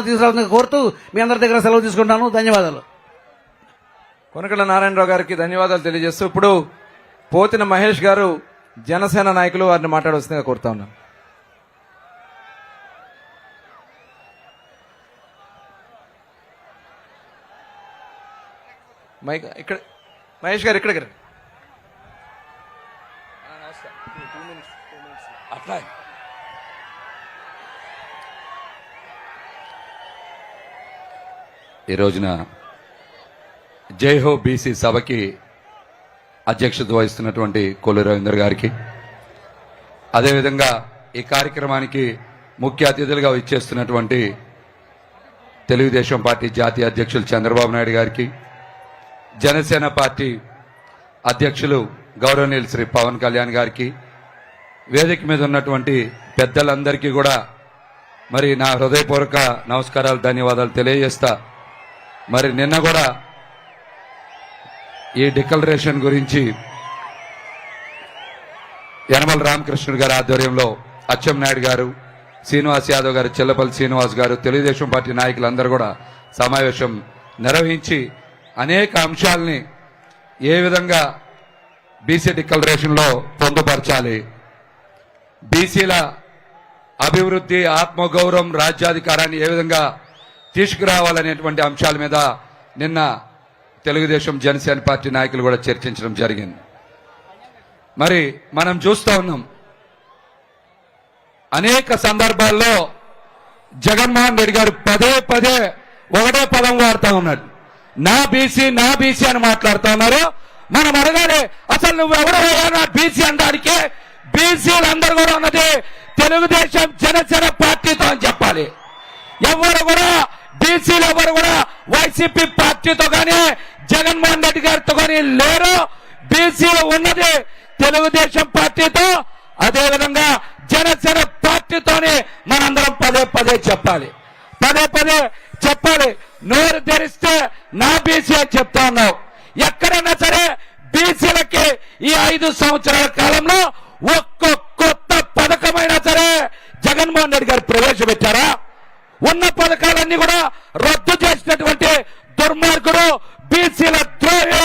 పరిపాలన తీసుకురావాలని కోరుతూ మీ అందరి దగ్గర సెలవు తీసుకుంటాను. ధన్యవాదాలు. కొనకళ్ళ నారాయణరావు గారికి ధన్యవాదాలు తెలియజేస్తూ ఇప్పుడు పోతిన మహేష్ గారు జనసేన నాయకులు వారిని మాట్లాడవలసిందిగా కోరుతా ఉన్నాను. మైక్ ఇక్కడ మహేష్ గారు ఇక్కడికి రండి. అట్లా ఈ రోజున జై హో బీసీ సభకి అధ్యక్షత వహిస్తున్నటువంటి కొల్లు రవీందర్ గారికి. అదేవిధంగా ఈ కార్యక్రమానికి ముఖ్య అతిథులుగా ఇచ్చేస్తున్నటువంటి తెలుగుదేశం పార్టీ జాతీయ అధ్యక్షులు చంద్రబాబు నాయుడు గారికి జనసేన పార్టీ అధ్యక్షులు గౌరవనీయులు శ్రీ పవన్ కళ్యాణ్ గారికి వేదిక మీద ఉన్నటువంటి పెద్దలందరికీ కూడా మరి నా హృదయపూర్వక నమస్కారాలు ధన్యవాదాలు తెలియజేస్తా మరి నిన్న కూడా ఈ డిక్లరేషన్ గురించి యనమల రామకృష్ణుడు గారి ఆధ్వర్యంలో అచ్చెం నాయుడు గారు శ్రీనివాస్ యాదవ్ గారు చెల్లపల్లి శ్రీనివాస్ గారు తెలుగుదేశం పార్టీ నాయకులందరూ కూడా సమావేశం నిర్వహించి అనేక అంశాలని ఏ విధంగా బీసీ డిక్లరేషన్లో పొందుపరచాలి బీసీల అభివృద్ధి ఆత్మగౌరవం రాజ్యాధికారాన్ని ఏ విధంగా తీసుకురావాలనేటువంటి అంశాల మీద నిన్న తెలుగుదేశం జనసేన పార్టీ నాయకులు కూడా చర్చించడం జరిగింది. మరి మనం చూస్తా ఉన్నాం. అనేక సందర్భాల్లో జగన్మోహన్ రెడ్డి గారు పదే పదే ఒకటే పదం వాడుతూ ఉన్నాడు. నా బీసీ నా బీసీ అని మాట్లాడుతూ ఉన్నారు. మనం అడగాలి అసలు నువ్వు ఎవడవయ్యా నా బీసీ అనడానికి బీసీలందరూ కూడా ఉన్నది తెలుగుదేశం జనసేన పార్టీతో అని చెప్పాలి. ఎవరు కూడా బీసీలు ఎవరు కూడా వైసీపీ పార్టీతో కానీ జగన్మోహన్ రెడ్డి గారితో కానీ లేరు. బీసీలు ఉన్నది తెలుగుదేశం పార్టీతో. అదేవిధంగా జనసేన పార్టీతోనే మనందరం పదే పదే చెప్పాలి. పదే పదే చెప్పాలి. నోరు తెరిస్తే నా బీసీ అని చెప్తా ఉన్నావు. ఎక్కడైనా సరే బీసీలకి ఈ ఐదు సంవత్సరాల కాలంలో ఒక్క కొత్త పథకమైనా సరే జగన్మోహన్ రెడ్డి గారు ప్రవేశపెట్టారా? ఉన్న పథకాలన్నీ కూడా రద్దు చేసినటువంటి దుర్మార్గుడు బీసీల ద్రోహి